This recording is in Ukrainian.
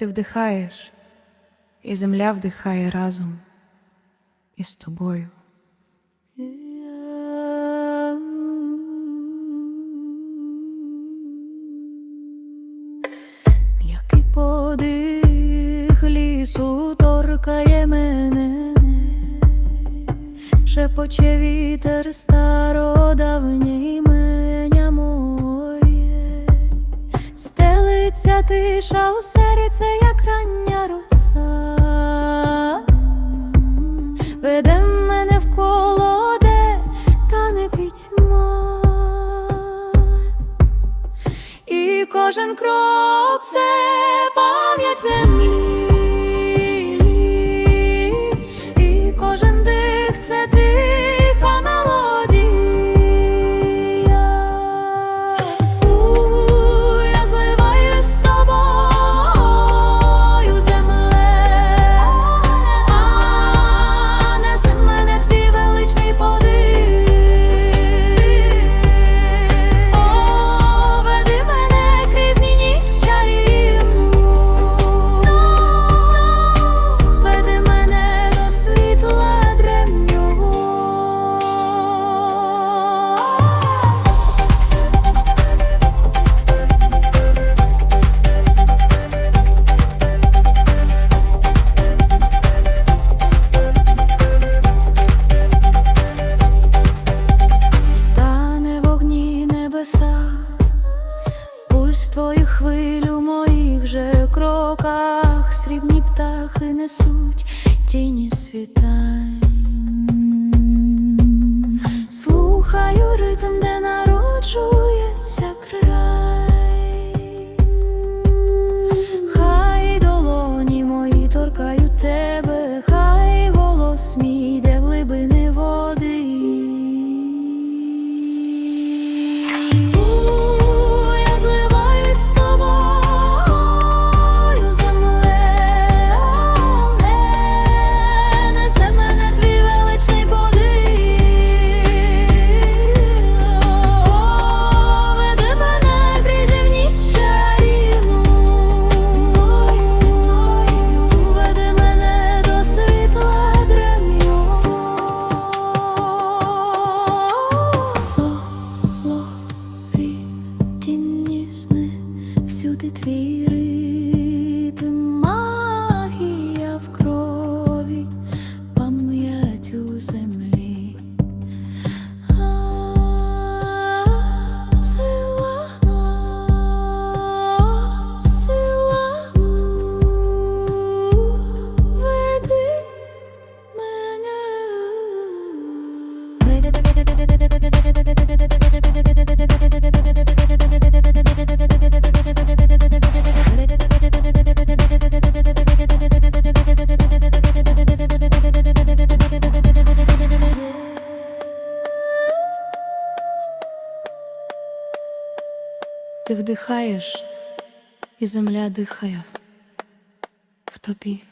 Ти вдихаєш, і земля вдихає разом із тобою. Який подих лісу торкає мене, шепоче вітер стародавнє імення тиша у серце, як рання роса, веде мене в коло, де тане пітьма. І кожен крок це пам'ять землі, несуть тіні світань. Всюди твій ритм, Ти вдихаєш, і земля дихає в тобі.